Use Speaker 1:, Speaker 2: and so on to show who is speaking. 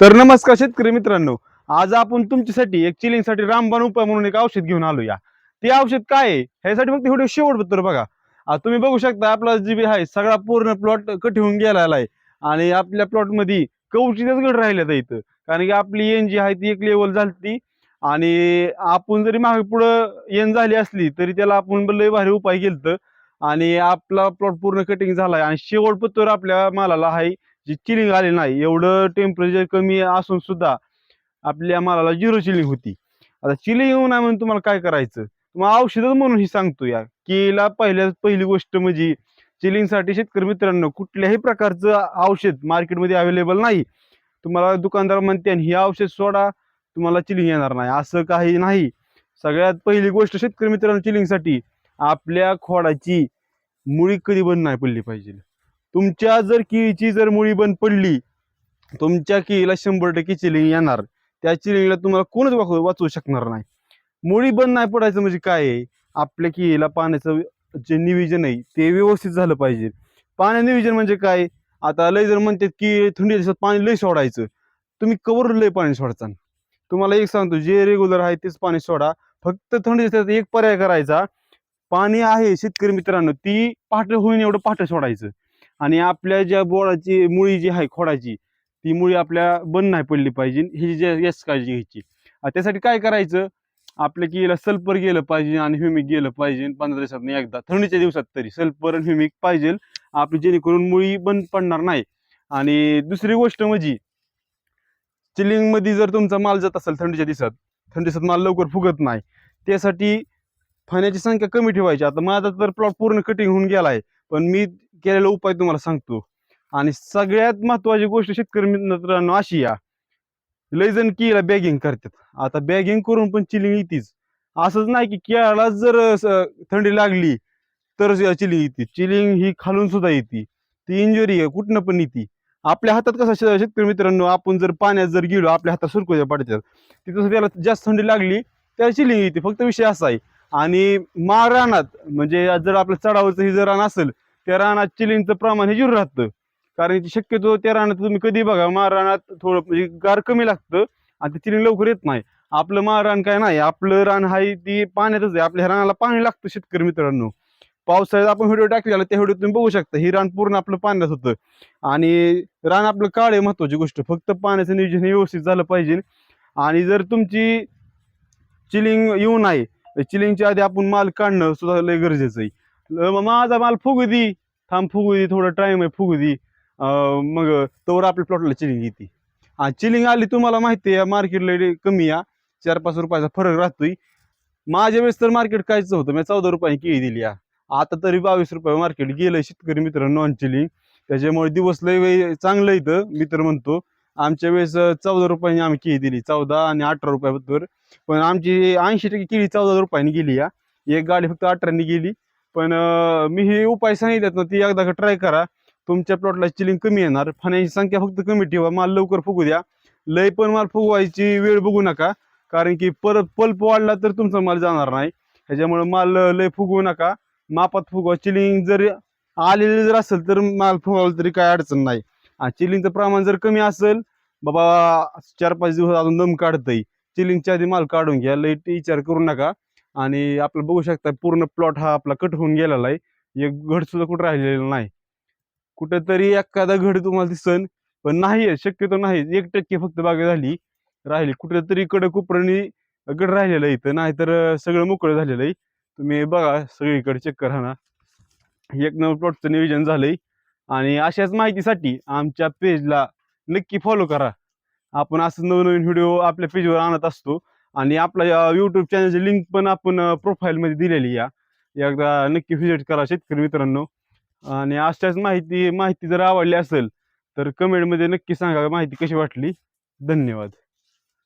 Speaker 1: तर नमस्कार शेतकरी मित्रांनो आज आपण तुमच्यासाठी एक चिलिंगसाठी रामबाण उपाय म्हणून एक औषध घेऊन आलो या ते औषध काय आहे? ह्यासाठी फक्त व्हिडिओ शेवट बघा. तुम्ही बघू शकता आपला जी आहे सगळा पूर्ण प्लॉट कट होऊन गेलेला आहे. आणि आपल्या प्लॉटमध्ये कवचितच गड राहिल्यात इथं. कारण की आपली एन जी आहे ती एक लेवल झाली आणि आपण जरी मागे पुढं एन झाली असली तरी त्याला आपण लय भारी उपाय केलत. आणि आपला प्लॉट पूर्ण कटिंग झालाय. आणि शेवटपत्तर आपल्या मालाला आहे जी चिलिंग आली नाही एवढं टेम्परेचर कमी असून सुद्धा आपल्या मालाला झिरो चिलिंग होती. आता चिलिंग येऊ नाही म्हणून तुम्हाला काय करायचं? तुम्हाला औषधच म्हणून ही सांगतो या केला पहिल्या पहिली गोष्ट म्हणजे चिलिंगसाठी शेतकरी मित्रांनो कुठल्याही प्रकारचं औषध मार्केटमध्ये अवेलेबल नाही. तुम्हाला दुकानदार म्हणते आणि हे औषध सोडा तुम्हाला चिलिंग येणार नाही. असं काही नाही. सगळ्यात पहिली गोष्ट शेतकरी मित्रांनो चिलिंगसाठी आपल्या खोडाची मुळी कधी बंद नाही पडली पाहिजे. तुमच्या जर केळीची जर मुळी बंद पडली तुमच्या केळीला शंभर टक्के चिलिंग येणार. त्या चिलिंगला तुम्हाला कोणच वाचवू वाचवू शकणार नाही. मुळी बंद नाही पडायचं म्हणजे काय आहे? आपल्या केळीला पाण्याचं जे नियोजन आहे ते व्यवस्थित झालं पाहिजे. पाण्या नियोजन म्हणजे काय? आता लय जर म्हणतात की थंडी दिवसात पाणी लय सोडायचं. तुम्ही कवर लय पाणी सोडता. तुम्हाला एक सांगतो जे रेग्युलर आहे तेच पाणी सोडा. फक्त थंडी दिवसात एक पर्याय करायचा. पाणी आहे शेतकरी मित्रांनो ती पाठ होईन एवढं पाठ सोडायचं. आणि आपल्या ज्या बोळाची मुळी जी आहे खोडाची ती मुळी आपल्या बंद नाही पडली पाहिजे. ही जी याच काळजी घ्यायची. त्यासाठी काय करायचं? आपल्या केळीला सल्फर गेलं पाहिजे आणि ह्युमिक गेलं पाहिजे. पंधरा दिवसात एकदा. थंडीच्या दिवसात तरी सल्फर आणि ह्युमिक पाहिजे. आपली जेणेकरून मुळी बंद पडणार नाही. आणि दुसरी गोष्ट म्हणजे चिलिंगमध्ये जर तुमचा माल जात असेल थंडीच्या दिवसात थंडी दिवसात माल लवकर फुगत नाही. त्यासाठी फण्याची संख्या कमी ठेवायची. आता माझा तर प्लॉट पूर्ण कटिंग होऊन गेला आहे पण मी केलेला उपाय तुम्हाला सांगतो. आणि सगळ्यात महत्वाची गोष्ट शेतकरी मित्रांनो अशी या. लयजण केळीला बॅगिंग करतात. आता बॅगिंग करून पण चिलिंग येतीच. असंच नाही की केळाला जर थंडी लागली तर चिलिंग येते. चिलिंग ही खालून सुद्धा येते. ती इंजुरी आहे कुठनं पण येते. आपल्या हातात कसं शेतकरी मित्रांनो आपण जर पाण्यात जर गेलो आपल्या हातात सुरकुत्या पडतात. तिथं त्याला जास्त थंडी लागली त्याला चिलिंग येते. फक्त विषय असा आहे. आणि माळ रानात म्हणजे जर आपलं चढावचं हे जर रान असेल त्या रानात चिलिंगचं प्रमाण हे जिरू राहतं. कारण शक्यतो त्या रानात तुम्ही कधी बघा महाराणात थोडं म्हणजे गार कमी लागतं आणि ते चिलिंग लवकर येत नाही. आपलं महाराण काय नाही आपलं रान आहे ती पाण्यातच आहे. आपल्या रानाला पाणी लागतं शेतकरी मित्रांनो. पावसाळ्यात आपण व्हिडिओ टाकलेला त्या व्हिडिओ तुम्ही बघू शकता ही रान पूर्ण आपलं पाण्यात होतं. आणि रान आपलं काळ आहे महत्वाची गोष्ट. फक्त पाण्याचं नियोजन हे व्यवस्थित झालं पाहिजे. आणि जर तुमची चिलिंग येऊ नये चिलिंगच्या आधी आपण माल काढणं सुद्धा लय गरजेचं आहे. ल- माझा माल फुगू दे थांब फुगू दे थोडा टाइम आहे फुगू दे मग तोवर आपल्या प्लॉटला चिलिंग येते. आणि चिलिंग आली तुम्हाला माहिती आहे मार्केटला कमी या चार पाच रुपयाचा फरक राहतोय. माझ्या वेळेस तर मार्केट कायच होतं मी चौदा रुपयाने केळी दिली या आता तरी बावीस रुपये मार्केट गेलं शेतकरी मित्र नॉन चिलिंग त्याच्यामुळे दिवस लय वेळ चांगलं इथं मित्र म्हणतो. आमच्या वेळेस चौदा रुपयाने आम्ही केळी दिली. चौदा आणि अठरा रुपयाबद्दल पण आमची ऐंशी टक्के केळी चौदा रुपयाने गेली या एक गाडी फक्त अठराने गेली. पण मी हे उपाय सांगितलेत ना ती एकदा ट्राय करा. तुमच्या प्लॉटला चिलिंग कमी येणार. फण्याची संख्या फक्त कमी ठेवा. माल लवकर फुगू द्या. लय पण माल फुगवायची वेळ बघू नका. कारण की परत पल्प वाढला तर तुमचा माल जाणार नाही. ह्याच्यामुळे माल लय फुगवू नका. मापात फुगवा. चिलिंग जर आलेली जर असेल तर माल फुगावलं तरी काय अडचण नाही. आणि चिलिंगचं प्रमाण जर कमी असेल बाबा चार पाच दिवस अजून दम काढतंय. चिलिंगच्या आधी माल काढून घ्या. लय विचार करू नका. आणि आपलं बघू शकता पूर्ण प्लॉट हा आपला कट होऊन गेलेला आहे. एक घड सुद्धा कुठं राहिलेला नाही. कुठेतरी एखादा घड तुम्हाला दिसन पण नाही आहे, शक्यतो नाही एक टक्के फक्त बागा झाली राहिली. कुठेतरी कडक कुपरणी गड राहिलेलं आहे इथं नाहीतर सगळं मोकळं झालेलं आहे. तुम्ही बघा सगळीकडे चेक करा ना एक नंबर प्लॉटचं नियोजन झालंय आणि अशाच माहितीसाठी आमच्या पेजला नक्की फॉलो करा. आपण असं नवनवीन व्हिडिओ आपल्या पेजवर आणत असतो. आणि आपल्या यूट्यूब चॅनलची लिंक पण आपण प्रोफाईलमध्ये दिलेली या एकदा नक्की व्हिजिट करा शेतकरी मित्रांनो. आणि अशाच माहिती माहिती जर आवडली असेल तर कमेंटमध्ये नक्की सांगा माहिती कशी वाटली. धन्यवाद.